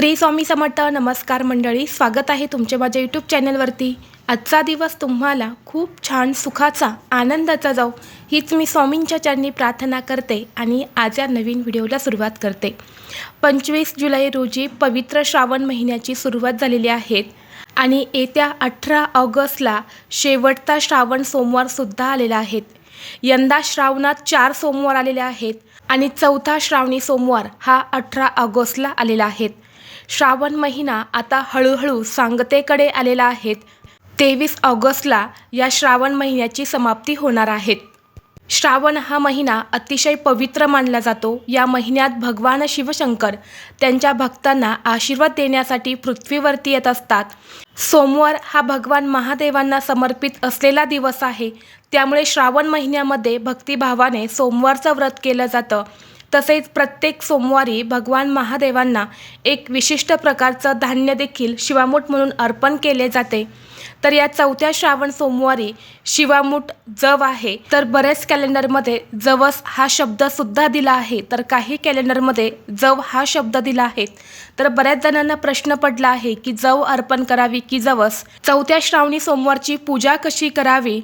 श्री स्वामी समर्थ नमस्कार मंडळी. स्वागत आहे तुमचे माझ्या यूट्यूब चॅनलवरती आजचा दिवस तुम्हाला खूप छान सुखाचा आनंदाचा जाऊ हीच मी स्वामींच्या चरणी प्रार्थना करते आणि आज या नवीन व्हिडिओला सुरुवात करते. पंचवीस जुलै रोजी पवित्र श्रावण महिन्याची सुरुवात झालेली आहे आणि येत्या अठरा ऑगस्टला शेवटचा श्रावण सोमवारसुद्धा आलेला आहेत यंदा श्रावणात चार सोमवार आलेले आहेत आणि चौथा श्रावणी सोमवार हा अठरा ऑगस्टला आलेला आहेत श्रावण महिना आता हळूहळू सांगतेकडे आलेला आहेत तेवीस ऑगस्टला या श्रावण महिन्याची समाप्ती होणार आहेत श्रावण हा महिना अतिशय पवित्र मानला जातो. या महिन्यात भगवान शिवशंकर त्यांच्या भक्तांना आशीर्वाद देण्यासाठी पृथ्वीवरती येत असतात. सोमवार हा भगवान महादेवांना समर्पित असलेला दिवस आहे. त्यामुळे श्रावण महिन्यामध्ये भक्तिभावाने सोमवारचं व्रत केलं जातं. तसेच प्रत्येक सोमवारी भगवान महादेवांना एक विशिष्ट प्रकारचं धान्य देखील शिवामूठ म्हणून अर्पण केले जाते. तर या चौथ्या श्रावण सोमवारी शिवामूठ जव आहे. तर बऱ्याच कॅलेंडरमध्ये जवस हा शब्दसुद्धा दिला आहे. तर काही कॅलेंडरमध्ये जव हा शब्द दिला आहे. तर बऱ्याच जणांना प्रश्न पडला आहे की जव अर्पण करावी की जवस? चौथ्या श्रावणी सोमवारची पूजा कशी करावी?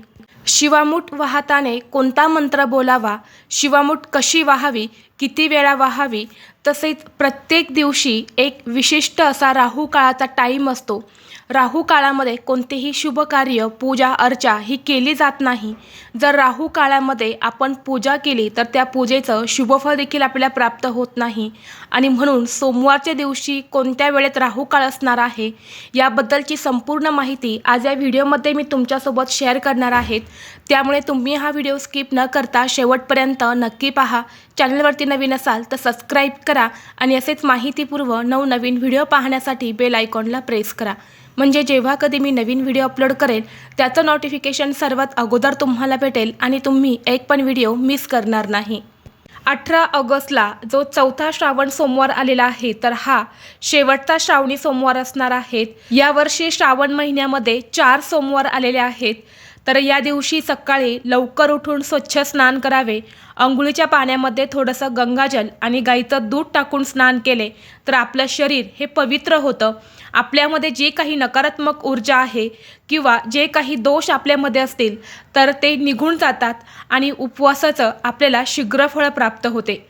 शिवामूठ वाहताने कोणता मंत्र बोलावा? शिवामूठ कशी वाहावी? किती वेळा वाहावी? तसेच प्रत्येक दिवशी एक विशिष्ट असा राहू काळाचा टाईम असतो. राहू काळामध्ये कोणतेही शुभ कार्य पूजा अर्चा ही केली जात नाही. जर राहू काळामध्ये आपण पूजा केली तर त्या पूजेचं शुभफळ देखील आपल्याला प्राप्त होत नाही. आणि म्हणून सोमवारच्या दिवशी कोणत्या वेळेत राहू काळ असणार आहे याबद्दलची संपूर्ण माहिती आज या व्हिडिओमध्ये मी तुमच्यासोबत शेअर करणार आहेत. त्यामुळे तुम्ही हा व्हिडिओ स्किप न करता शेवटपर्यंत नक्की पहा. चॅनलवरती नवीन असाल तर सबस्क्राईब करा आणि असेच माहितीपूर्व नवनवीन व्हिडिओ पाहण्यासाठी बेल आयकॉनला प्रेस करा. म्हणजे जेव्हा कधी मी नवीन व्हिडिओ अपलोड करेन त्याचं नोटिफिकेशन सर्वात अगोदर तुम्हाला भेटेल आणि तुम्ही एक पण व्हिडिओ मिस करणार नाही. अठरा ऑगस्टला जो चौथा श्रावण सोमवार आलेला आहे तर हा शेवटचा श्रावणी सोमवार असणार आहेत यावर्षी श्रावण महिन्यामध्ये चार सोमवार आलेले आहेत. तर या दिवशी सकाळी लवकर उठून स्वच्छ स्नान करावे. अंघोळीच्या पाण्यामध्ये थोडंसं गंगाजल आणि गाईचं दूध टाकून स्नान केले तर आपलं शरीर हे पवित्र होतं. आपल्यामध्ये जे काही नकारात्मक ऊर्जा आहे किंवा जे काही दोष आपल्यामध्ये असतील तर ते निघून जातात आणि उपवासाचं आपल्याला शीघ्रफळ प्राप्त होते.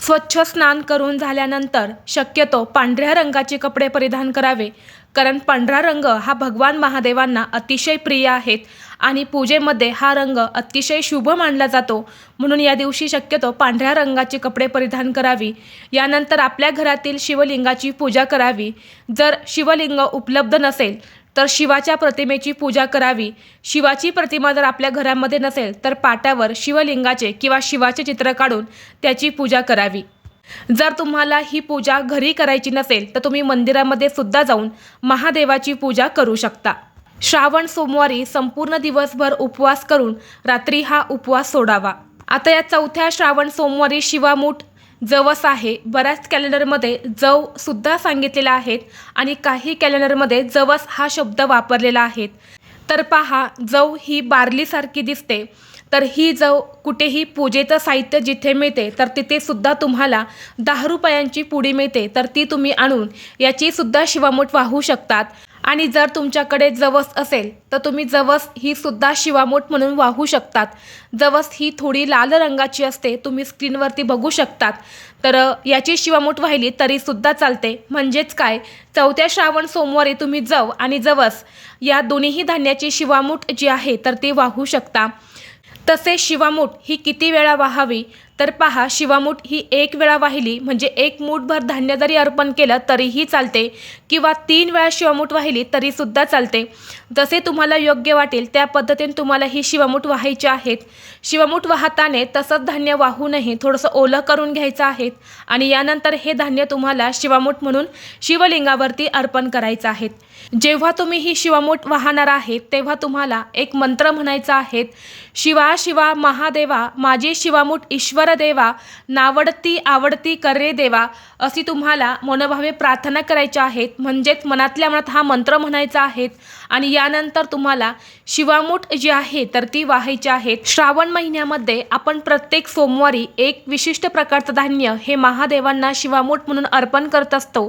स्वच्छ स्नान करून झाल्यानंतर शक्यतो पांढऱ्या रंगाचे कपडे परिधान करावे. कारण पांढरा रंग हा भगवान महादेवांना अतिशय प्रिय आहेत आणि पूजेमध्ये हा रंग अतिशय शुभ मानला जातो. म्हणून या दिवशी शक्यतो पांढऱ्या रंगाचे कपडे परिधान करावी. यानंतर आपल्या घरातील शिवलिंगाची पूजा करावी. जर शिवलिंग उपलब्ध नसेल तर शिवाच्या प्रतिमेची पूजा करावी. शिवाची प्रतिमा जर आपल्या घरामध्ये नसेल तर पाटावर शिवलिंगाचे किंवा शिवाचे चित्र काढून त्याची पूजा करावी. जर तुम्हाला ही पूजा घरी करायची नसेल तर तुम्ही मंदिरामध्ये सुद्धा जाऊन महादेवाची पूजा करू शकता. श्रावण सोमवारी संपूर्ण दिवसभर उपवास करून रात्री हा उपवास सोडावा. आता या चौथ्या श्रावण सोमवारी शिवामूठ जवस आहे. बऱ्याच कॅलेंडरमध्ये जव सुद्धा सांगितलेला आहेत आणि काही कॅलेंडरमध्ये जवस हा शब्द वापरलेला आहे. तर पहा जव ही बारलीसारखी दिसते. तर ही जव कुठेही पूजेचं साहित्य जिथे मिळते तर तिथे सुद्धा तुम्हाला दहा रुपयांची पुडी मिळते. तर ती तुम्ही आणून याची सुद्धा शिवामूठ वाहू शकतात. आणि जर तुमच्याकडे जवस असेल तर तुम्ही जवस ही सुद्धा शिवामूठ म्हणून वाहू शकतात. जवस ही थोडी लाल रंगाची असते तुम्ही स्क्रीनवरती बघू शकतात. तर याची शिवामूठ वाहिली तरीसुद्धा चालते. म्हणजेच काय? चौथ्या श्रावण सोमवारी तुम्ही जव आणि जवस या दोन्हीही धान्याची शिवामूठ जी आहे तर ती वाहू शकता. तसे शिवामूठ ही किती वेळा वाहावी? तर पहा शिवामूठ ही एक वेळा वाहिली म्हणजे एक मूठभर धान्य जरी अर्पण केलं तरीही चालते. किंवा तीन वेळा शिवामूठ वाहिली तरीसुद्धा चालते. जसे तुम्हाला योग्य वाटेल त्या पद्धतीने तुम्हाला ही शिवामूठ वाहायची आहेत. शिवामूठ वाहताने तसंच धान्य वाहू नये थोडंसं ओलं करून घ्यायचं आहे आणि यानंतर हे धान्य तुम्हाला शिवामूठ म्हणून शिवलिंगावरती अर्पण करायचं आहे जेव्हा तुम्ही ही शिवामूठ वाहणार आहेत तेव्हा तुम्हाला एक मंत्र म्हणायचा आहे शिवा शिवा महादेवा माझी शिवामूठ ईश्वर देवा नावडती आवडती करे देवा अशी तुम्हाला मनोभावे प्रार्थना करायच्या आहेत. म्हणजेच मनातल्या मनात हा मंत्र म्हणायचा आहेत आणि यानंतर तुम्हाला शिवामूठ जी आहे तर ती वाहायची आहेत श्रावण महिन्यामध्ये आपण प्रत्येक सोमवारी एक विशिष्ट प्रकारचं धान्य हे महादेवांना शिवामूठ म्हणून अर्पण करत असतो.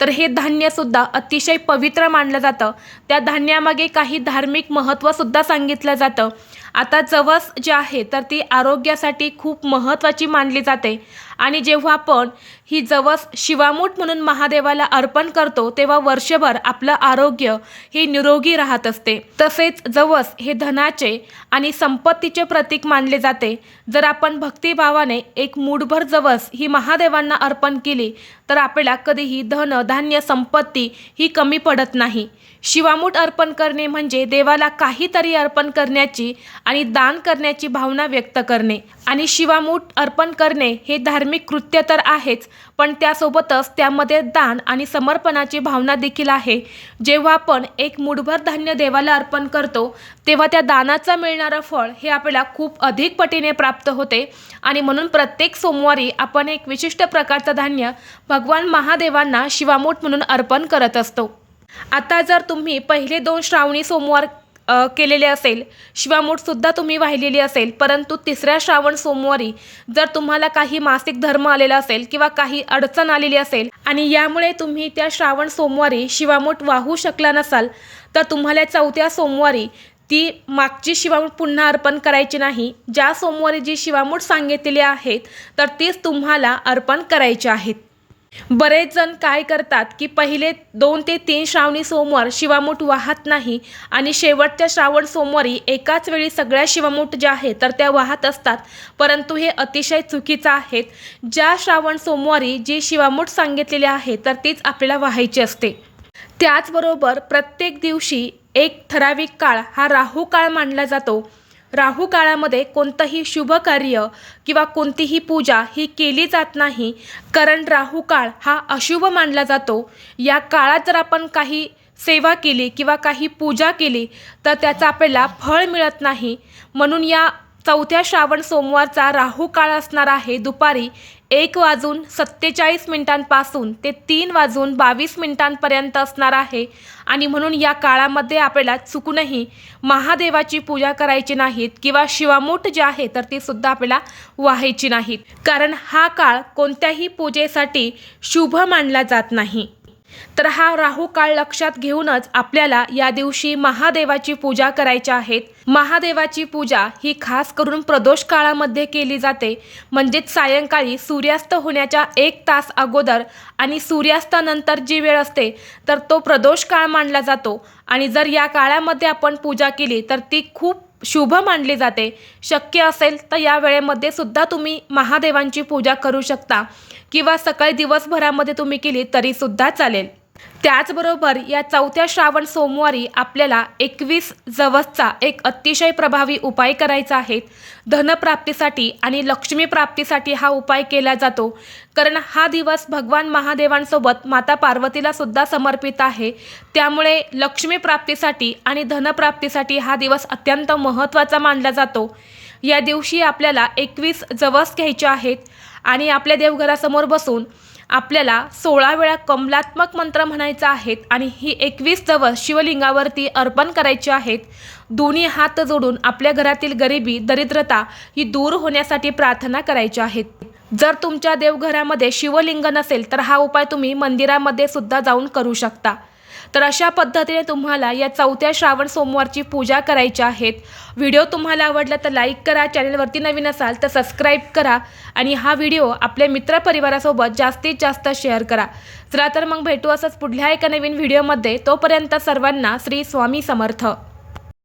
तर हे धान्यसुद्धा अतिशय पवित्र मानलं जातं. त्या धान्यामागे काही धार्मिक महत्त्वसुद्धा सांगितलं जातं. आता जवस जे आहे तर ती आरोग्यासाठी खूप महत्त्वाची मानली जाते. आणि जेव्हा आपण ही जवस शिवामूठ म्हणून महादेवाला अर्पण करतो तेव्हा वर्षभर आपलं आरोग्य हे निरोगी राहत असते. तसेच जवस हे धनाचे आणि संपत्तीचे प्रतीक मानले जाते. जर आपण भक्तिभावाने एक मूठभर जवस ही महादेवांना अर्पण केली तर आपल्याला कधीही धन धान्य संपत्ती ही कमी पडत नाही. शिवामूठ अर्पण करणे म्हणजे देवाला काहीतरी अर्पण करण्याची आणि दान करण्याची भावना व्यक्त करणे. आणि शिवामूठ अर्पण करणे हे धार्मिक कृत्य तर आहेच पण त्यासोबतच त्यामध्ये दान आणि समर्पणाची भावना देखील आहे. जेव्हा आपण एक मुठभर धान्य देवाला अर्पण करतो तेव्हा त्या दानाचं मिळणारं फळ हे आपल्याला खूप अधिक पटीने प्राप्त होते. आणि म्हणून प्रत्येक सोमवारी आपण एक विशिष्ट प्रकारचं धान्य भगवान महादेवांना शिवामूठ म्हणून अर्पण करत असतो. आता जर तुम्ही पहिले दोन श्रावणी सोमवार केलेले असेल. शिवामूठसुद्धा तुम्ही वाहिलेली असेल. परंतु तिसऱ्या श्रावण सोमवारी जर तुम्हाला काही मासिक धर्म आलेला असेल किंवा काही अडचण आलेली असेल आणि यामुळे तुम्ही त्या श्रावण सोमवारी शिवामूठ वाहू शकला नसाल तर तुम्हाला चौथ्या सोमवारी ती मागची शिवामूठ पुन्हा अर्पण करायची नाही. ज्या सोमवारी जी शिवामूठ सांगितलेली आहेत तर तीच तुम्हाला अर्पण करायची आहेत. बरेच जण काय करतात की पहिले दोन ते तीन श्रावणी सोमवार शिवामूठ वाहत नाही आणि शेवटच्या श्रावण सोमवारी एकाच वेळी सगळ्या शिवामूठ ज्या आहेत तर त्या वाहत असतात. परंतु हे अतिशय चुकीचं आहेत ज्या श्रावण सोमवारी जी शिवामूठ सांगितलेली आहे तर तीच आपल्याला वाहायची असते. त्याचबरोबर प्रत्येक दिवशी एक ठराविक काळ हा राहू काळ मानला जातो. राहू काळामध्ये कोणतंही शुभ कार्य किंवा कोणतीही पूजा ही केली जात नाही. कारण राहू काळ हा अशुभ मानला जातो. या काळात जर आपण काही सेवा केली किंवा काही पूजा केली तर त्याचं आपल्याला फळ मिळत नाही. म्हणून या चौथ्या श्रावण सोमवारचा राहू काळ असणार आहे दुपारी एक वाजून सत्तेचाळीस मिनिटांपासून ते तीन वाजून बावीस मिनिटांपर्यंत असणार आहे. आणि म्हणून या काळामध्ये आपल्याला चुकूनही महादेवाची पूजा करायची नाहीत किंवा शिवामूठ जे आहे तर ती सुद्धा आपल्याला व्हायची नाहीत. कारण हा काळ कोणत्याही पूजेसाठी शुभ मानला जात नाही. तर हा राहू काळ लक्षात घेऊनच आपल्याला या दिवशी महादेवाची पूजा करायची आहेत. महादेवाची पूजा ही खास करून प्रदोष काळामध्ये केली जाते. म्हणजेच सायंकाळी सूर्यास्त होण्याच्या एक तास अगोदर आणि सूर्यास्तानंतर जी वेळ असते तर तो प्रदोष काळ मानला जातो. आणि जर या काळामध्ये आपण पूजा केली तर ती खूप शुभ मानली जाते. शक्य असेल तर या वेळेमध्ये सुद्धा तुम्ही महादेवांची पूजा करू शकता. किंवा सकाळी दिवसभरामध्ये तुम्ही केली तरीसुद्धा चालेल. त्याचबरोबर या चौथ्या श्रावण सोमवारी आपल्याला एकवीस जवसचा एक अतिशय प्रभावी उपाय करायचा आहे. धनप्राप्तीसाठी आणि लक्ष्मी प्राप्तीसाठी हा उपाय केला जातो. कारण हा दिवस भगवान महादेवांसोबत माता पार्वतीला सुद्धा समर्पित आहे. त्यामुळे लक्ष्मी प्राप्तीसाठी आणि धनप्राप्तीसाठी हा दिवस अत्यंत महत्त्वाचा मानला जातो. या दिवशी आपल्याला एकवीस जवस घ्यायचे आहेत आणि आपल्या देवघरासमोर बसून आपल्याला सोळा वेळा कमलात्मक मंत्र म्हणायचा आहेत आणि ही एकवीस जवळ शिवलिंगावरती अर्पण करायची आहेत. दोन्ही हात जोडून आपल्या घरातील गरिबी दरिद्रता ही दूर होण्यासाठी प्रार्थना करायची आहेत. जर तुमच्या देवघरामध्ये शिवलिंग नसेल तर हा उपाय तुम्ही मंदिरामध्ये सुद्धा जाऊन करू शकता. तर अशा पद्धतीने तुम्हाला या चौथ्या श्रावण सोमवारची पूजा करायची आहेत. व्हिडिओ तुम्हाला आवडला तर लाईक करा चॅनलवरती नवीन असाल तर सबस्क्राईब करा आणि हा व्हिडिओ आपल्या मित्रपरिवारासोबत जास्तीत जास्त शेअर करा. चला तर मग भेटू असंच पुढल्या एका नवीन व्हिडिओमध्ये. तोपर्यंत सर्वांना श्री स्वामी समर्थ.